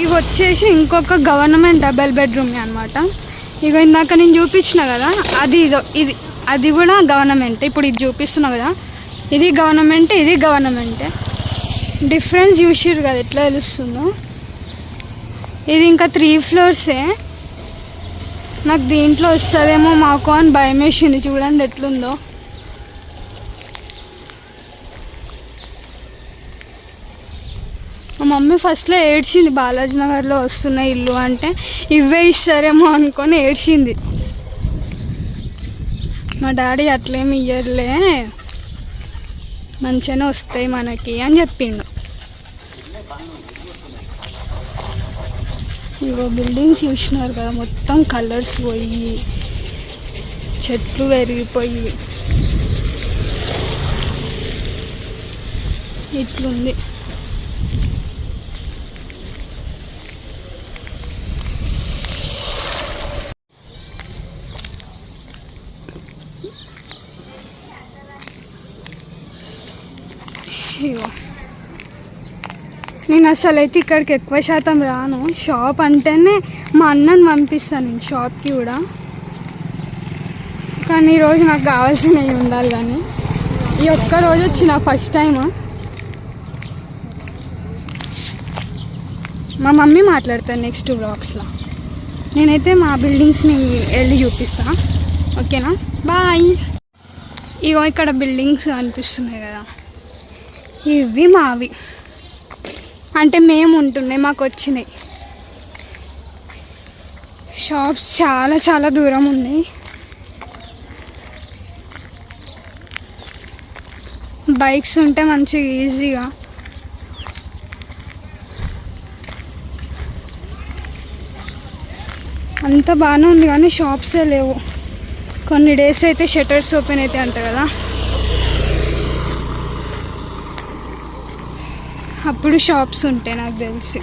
ఇవి వచ్చేసి ఇంకొక గవర్నమెంట్ డబల్ బెడ్రూమ్ అనమాట ఇక ఇందాక నేను చూపించిన కదా అది ఇదో ఇది అది కూడా గవర్నమెంట్. ఇప్పుడు ఇది చూపిస్తున్నా కదా ఇది గవర్నమెంట్ ఇది గవర్నమెంటే. డిఫరెన్స్ చూసిర్రు కదా ఎట్లా తెలుస్తుందో. ఇది ఇంకా త్రీ ఫ్లోర్సే నాకు దీంట్లో వస్తుందేమో మాకు అని భయం వేసింది చూడండి ఎట్లుందో మా మమ్మీ ఫస్ట్లో ఏడ్చింది బాలాజీ నగర్లో వస్తున్న ఇల్లు అంటే ఇవే ఇస్తారేమో అనుకొని ఏడ్చింది. మా డాడీ అట్లేమి ఇయ్యర్లే మంచిగానే వస్తాయి మనకి అని చెప్పిండు. ఇగో బిల్డింగ్స్ చూసినారు కదా మొత్తం కలర్స్ పోయి చెట్లు పెరిగిపోయి. ఇట్లుంది. ఇగో నేను అసలు అయితే ఇక్కడికి ఎక్కువ శాతం రాను. షాప్ అంటేనే మా అన్నని పంపిస్తాను నేను షాప్కి కూడా. కానీ ఈరోజు నాకు కావాల్సినవి ఉండాలి కానీ. ఈ ఒక్క రోజు వచ్చిన ఫస్ట్ టైం మా మమ్మీ మాట్లాడతాను నెక్స్ట్ బ్లాగ్స్లో. నేనైతే మా బిల్డింగ్స్ని వెళ్ళి చూపిస్తా. ఓకేనా? బాయ్. ఇగో ఇక్కడ బిల్డింగ్స్ అనిపిస్తున్నాయి కదా. ఇవి మావి. అంటే మేము ఉంటున్నాయి మాకు వచ్చినాయి. షాప్స్ చాలా చాలా దూరం ఉన్నాయి. బైక్స్ ఉంటే మంచిగా ఈజీగా. అంత బాగానే ఉంది కానీ షాప్సే లేవు. కొన్ని డేస్ అయితే షటర్స్ ఓపెన్ అయితే అంట కదా. అప్పుడు షాప్స్ ఉంటాయి నాకు తెలిసి.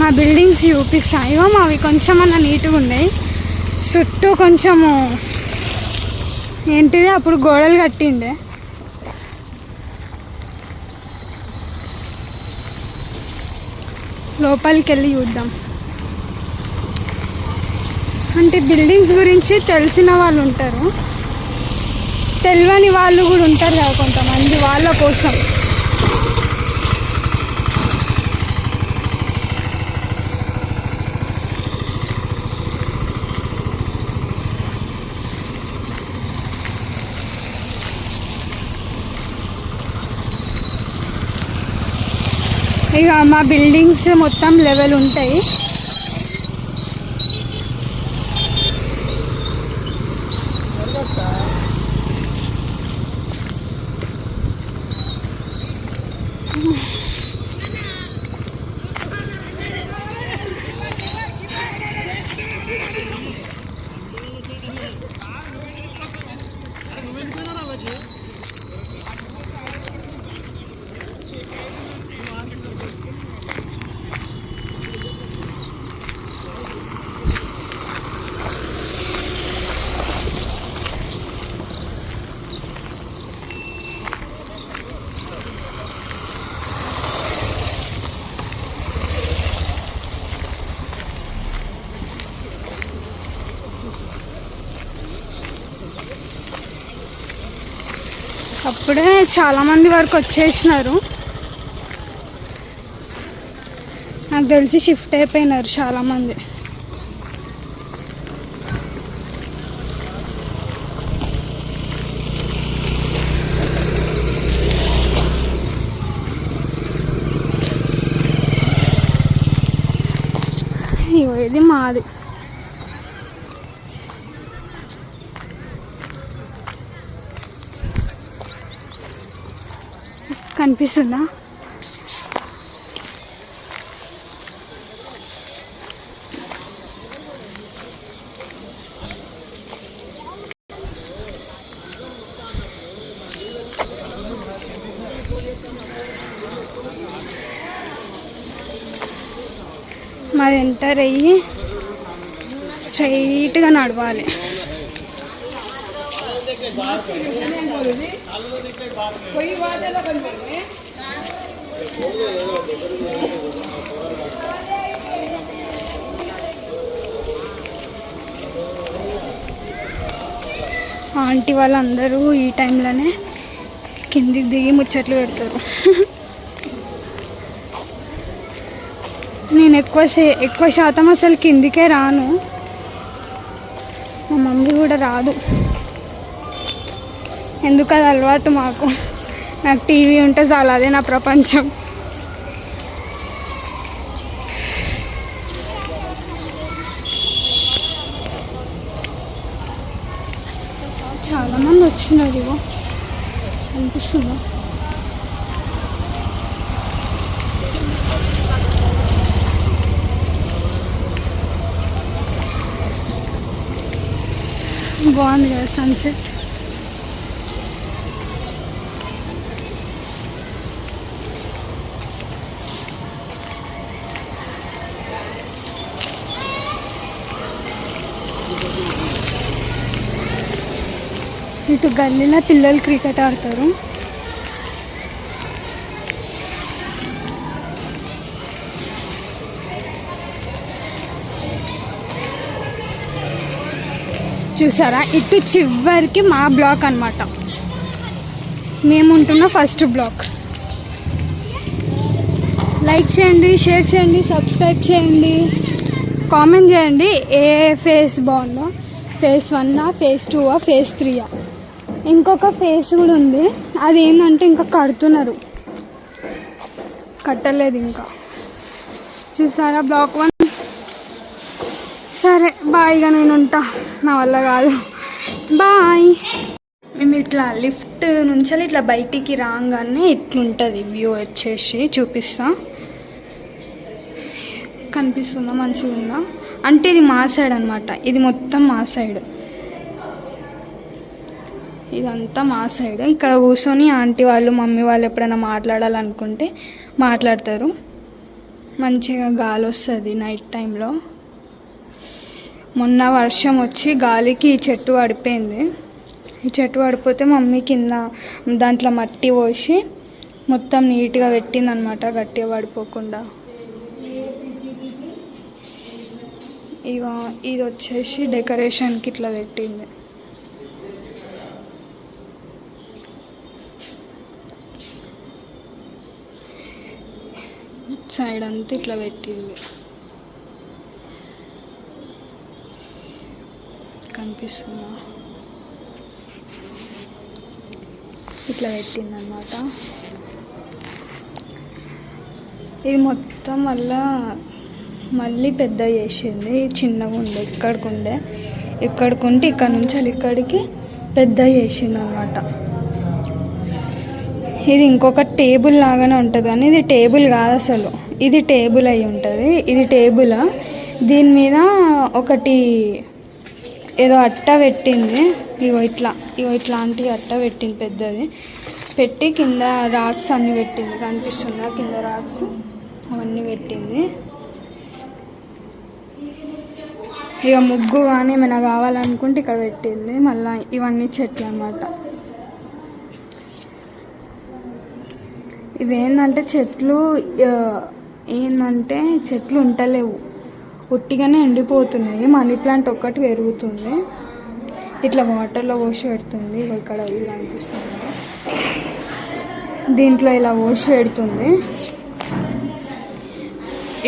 మా బిల్డింగ్స్ చూపిస్తాయో మావి కొంచెం అన్న నీట్గా ఉన్నాయి. చుట్టూ కొంచెము ఏంటిది? అప్పుడు గోడలు కట్టిండే. లోపలికి వెళ్ళి చూద్దాం. అంటే బిల్డింగ్స్ గురించి తెలిసిన వాళ్ళు ఉంటారు. తెలియని వాళ్ళు కూడా ఉంటారు కదా కొంతమంది వాళ్ళ కోసం. ఇక మా బిల్డింగ్స్ మొత్తం లెవెల్ ఉంటాయి. అప్పుడే చాలా మంది వరకు వచ్చేసినారు. నాకు తెలిసి షిఫ్ట్ అయిపోయినారు చాలా మంది ఇది మాది. కనిపిస్తుందా? మాది ఎంటర్ అయ్యి స్ట్రైట్గా నడవాలి. ఆంటీ వాళ్ళందరూ ఈ టైంలోనే కిందికి దిగి ముచ్చట్లు పెడతారు. నేను ఎక్కువ సే ఎక్కువ శాతం అసలు కిందికే రాను. మా మమ్మీ కూడా రాదు. ఎందుకు అది అలవాటు మాకు? నాకు టీవీ ఉంటే చాలా అదే నా ప్రపంచం. చాలా మంది వచ్చినారు ఇగో. అనిపిస్తుందా బాగుంది కదా సన్సెట్ ఇటు గల్లీలో పిల్లలు క్రికెట్ ఆడతారు. చూసారా? ఇటు చివరికి మా బ్లాక్ అన్నమాట. మేము ఉంటున్న ఫస్ట్ బ్లాక్. లైక్ చేయండి షేర్ చేయండి సబ్స్క్రైబ్ చేయండి. కామెంట్ చేయండి ఏ ఫేస్ బాగుందో. ఫేస్ వన్నా ఫేస్ టూవా ఫేస్ త్రీయా ఇంకొక ఫేస్ కూడా ఉంది. అది ఏంటంటే ఇంకా కడుతున్నారు. కట్టలేదు ఇంకా. చూసారా? బ్లాక్ వన్ సరే బాయ్ ఇక నేను ఉంటా. నా వల్ల కాదు. బాయ్ మేము ఇట్లా లిఫ్ట్ నుంచి ఇట్లా బయటికి రాగానే ఇట్లుంటుంది వ్యూ వచ్చేసి. చూపిస్తా. కనిపిస్తుందా? మంచిగా ఉందా అంటే ఇది మా సైడ్ అనమాట ఇది మొత్తం మా సైడ్ ఇదంతా మా సైడ్ ఇక్కడ కూర్చొని ఆంటీ వాళ్ళు మమ్మీ వాళ్ళు ఎప్పుడైనా మాట్లాడాలనుకుంటే మాట్లాడతారు. మంచిగా గాలి వస్తుంది నైట్ టైంలో మొన్న వర్షం వచ్చి గాలికి ఈ చెట్టు పడిపోయింది. ఈ చెట్టు పడిపోతే మమ్మీ కింద దాంట్లో మట్టి పోసి మొత్తం నీట్గా పెట్టిందనమాట గట్టిగా పడిపోకుండా. ఇక ఇది వచ్చేసి డెకరేషన్కి ఇట్లా పెట్టింది. సైడ్ అంతా ఇట్లా పెట్టింది. కనిపిస్తుందా? ఇట్లా పెట్టింది అనమాట ఇది మొత్తం మళ్ళా మళ్ళీ పెద్ద చేసింది. చిన్నగా ఉండే ఇక్కడికి ఉండే. ఇక్కడికి ఉంటే ఇక్కడ నుంచి అది ఇక్కడికి పెద్ద చేసింది అనమాట ఇది ఇంకొక టేబుల్ లాగానే ఉంటుంది కానీ ఇది టేబుల్ కాదు అసలు. ఇది టేబుల్ అయి ఉంటుంది. ఇది టేబుల్. దీని మీద ఒకటి ఏదో అట్ట పెట్టింది. ఇగో ఇట్లా. ఇగో ఇట్లాంటి అట్ట పెట్టింది పెద్దది. పెట్టి కింద రాక్స్ అన్నీ పెట్టింది. కనిపిస్తుందా? కింద రాక్స్ అవన్నీ పెట్టింది. ఇక ముగ్గు కానీ ఏమైనా కావాలనుకుంటే ఇక్కడ పెట్టింది. మళ్ళీ ఇవన్నీ చెట్లు అన్నమాట. ఇవేంటంటే చెట్లు ఏంటంటే చెట్లు ఉంటలేవు. ఉట్టిగానే ఎండిపోతున్నాయి. మనీ ప్లాంట్ ఒక్కటి పెరుగుతుంది. ఇట్లా వాటర్లో పోసి పెడుతుంది. ఇక్కడ ఇలా అనిపిస్తుంది దీంట్లో ఇలా పోసి పెడుతుంది.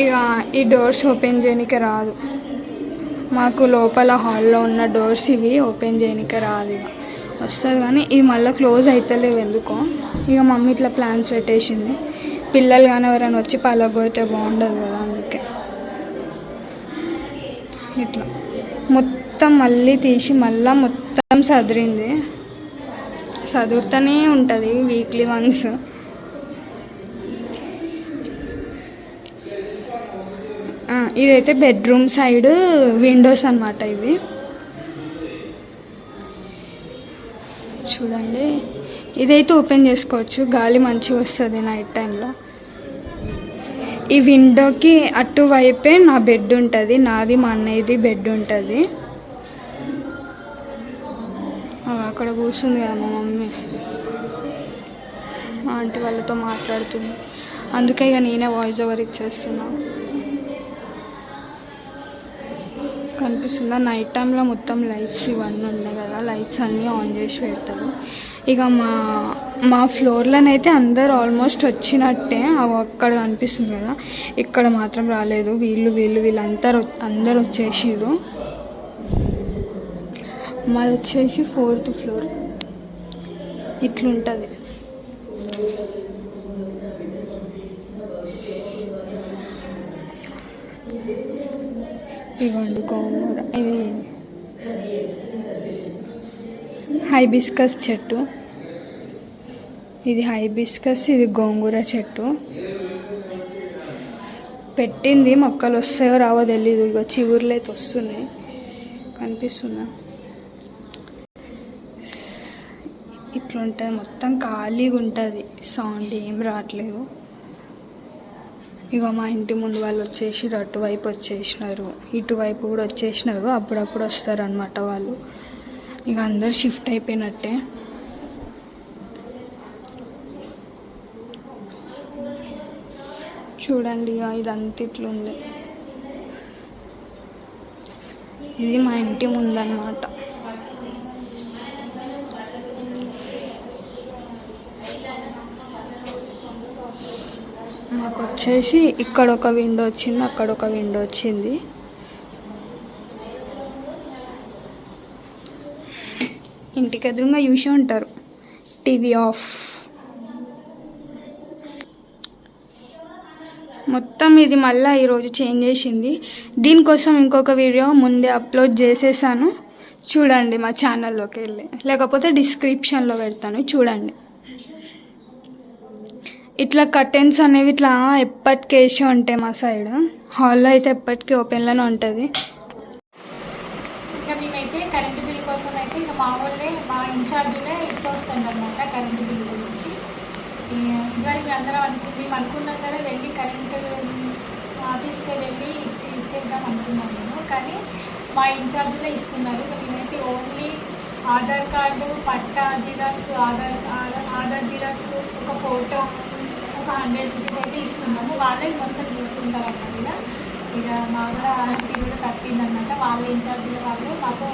ఇక ఈ డోర్స్ ఓపెన్ చేయడానికి రాదు. మాకు లోపల హాల్లో ఉన్న డోర్స్ ఇవి ఓపెన్ చేయడానికి రాదు ఇక వస్తుంది కానీ ఇవి మళ్ళీ క్లోజ్ అవుతలేవు ఎందుకో. ఇక మమ్మీ ఇట్లా ప్లాన్స్ పెట్టేసింది. పిల్లలు కానీ ఎవరైనా వచ్చి పలగొడితే బాగుండదు కదా అందుకే. ఇట్లా. మొత్తం మళ్ళీ తీసి మళ్ళీ మొత్తం సదిరింది. చదువుతూనే ఉంటుంది వీక్లీ వన్స్ ఇదైతే బెడ్రూమ్ సైడ్ విండోస్ అన్నమాట ఇవి. ఇదైతే ఓపెన్ చేసుకోవచ్చు. గాలి మంచిగా వస్తుంది నైట్ టైంలో ఈ విండోకి అటువైపే నా బెడ్ ఉంటుంది. నాది మా అన్నయ్యది బెడ్ ఉంటుంది. అక్కడ కూర్చుంది కదా మా మమ్మీ. మా ఆంటీ వాళ్ళతో మాట్లాడుతుంది. అందుకే ఇక నేనే వాయిస్ ఓవర్ ఇచ్చేస్తున్నాను కనిపిస్తుందా? నైట్ టైంలో మొత్తం లైట్స్ ఇవన్నీ ఉన్నాయి కదా లైట్స్ అన్నీ ఆన్ చేసి పెడతారు. ఇక మా మా ఫ్లోర్లోనైతే అందరు ఆల్మోస్ట్ వచ్చినట్టే అవి అక్కడ కనిపిస్తుంది కదా. ఇక్కడ మాత్రం రాలేదు. వీళ్ళు వీళ్ళు వీళ్ళందరూ అందరు వచ్చేసిరు మాది వచ్చేసి ఫోర్త్ ఫ్లోర్ ఇట్లుంటుంది. ఇవ్వండి గోంగూర. ఇది హైబిస్కస్ చెట్టు. ఇది హైబిస్కస్ ఇది గోంగూర చెట్టు. పెట్టింది మొక్కలు వస్తాయో రావో తెలీదు. ఇక చిగుర్లు అయితే వస్తున్నాయి కనిపిస్తుందా? ఇట్లుంటుంది. మొత్తం ఖాళీగా ఉంటుంది సౌండ్ ఏం రావట్లేదు. ఇక మా ఇంటి ముందు వాళ్ళు వచ్చేసి అటువైపు వచ్చేసినారు. ఇటువైపు కూడా వచ్చేసినారు. అప్పుడప్పుడు వస్తారనమాట వాళ్ళు. ఇక అందరు షిఫ్ట్ అయిపోయినట్టే. చూడండి ఇక ఇదంతా ఇట్లుంది. ఇది మా ఇంటి ముందన్నమాట మాకు వచ్చేసి ఇక్కడ ఒక విండో వచ్చింది అక్కడ ఒక విండో వచ్చింది. ఇంటికి ఎదురుగా చూసి ఉంటారు. TV off. మొత్తం ఇది మళ్ళీ ఈరోజు చేంజ్ చేసింది. దీనికోసం ఇంకొక వీడియో ముందే అప్లోడ్ చేసేసాను. చూడండి మా ఛానల్లోకి వెళ్ళి. లేకపోతే డిస్క్రిప్షన్లో పెడతాను. చూడండి. ఇట్లా కర్టెన్స్ అనేవి ఇట్లా ఎప్పటికేసి వేసి ఉంటాయి మా సైడ్. హాల్లో అయితే ఎప్పటికీ ఓపెన్లోనే ఉంటుంది. ఇంకా మేమైతే కరెంటు బిల్ కోసం అయితే ఇక మా వాళ్ళే మా ఇన్ఛార్జ్లే ఇచ్చొస్తాను అనమాట కరెంటు బిల్ గురించి. ఈ- ఇదివరకు అందరం అనుకు మేము అనుకున్నాం కదా వెళ్ళి కరెంటు ఆఫీస్కి వెళ్ళి ఇచ్చేద్దాం అనుకున్నాం మేము. కానీ మా ఇన్ఛార్జ్లే ఇస్తున్నారు. ఇక మేమైతే ఓన్లీ ఆధార్ కార్డు పట్టా జిరాక్స్ ఆధార్ ఆధార్- ఆధార్ జిరాక్స్ ఒక ఫోటో ఒక హండ్రెడ్ రూపీస్ అయితే ఇస్తున్నాము వాళ్ళే మొత్తం చూసుకుంటారు అన్నమాట ఇక ఇక మా కూడా ఆంటీ కూడా తప్పిందనమాట వాళ్ళ ఇన్ఛార్జీలు వాళ్ళు మాకు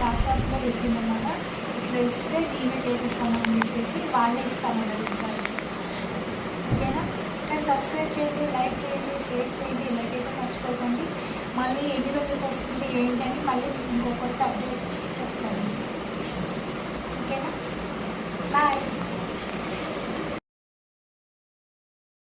వాట్సాప్లో చెప్పిందనమాట ఇట్లా ఇస్తే మేమే చేపిస్తామని చెప్పేసి వాళ్ళే ఇస్తామన్నారు ఇన్ఛార్జీ ఓకేనా? సబ్స్క్రైబ్ చేయండి లైక్ చేయండి షేర్ చేయండి ఇలాగైతే మర్చిపోకండి. మళ్ళీ ఎన్ని రోజులకు వస్తుంది ఏంటని మళ్ళీ ఇంకొకటి అప్డేట్ చెప్తాను. ఓకేనా? బాయ్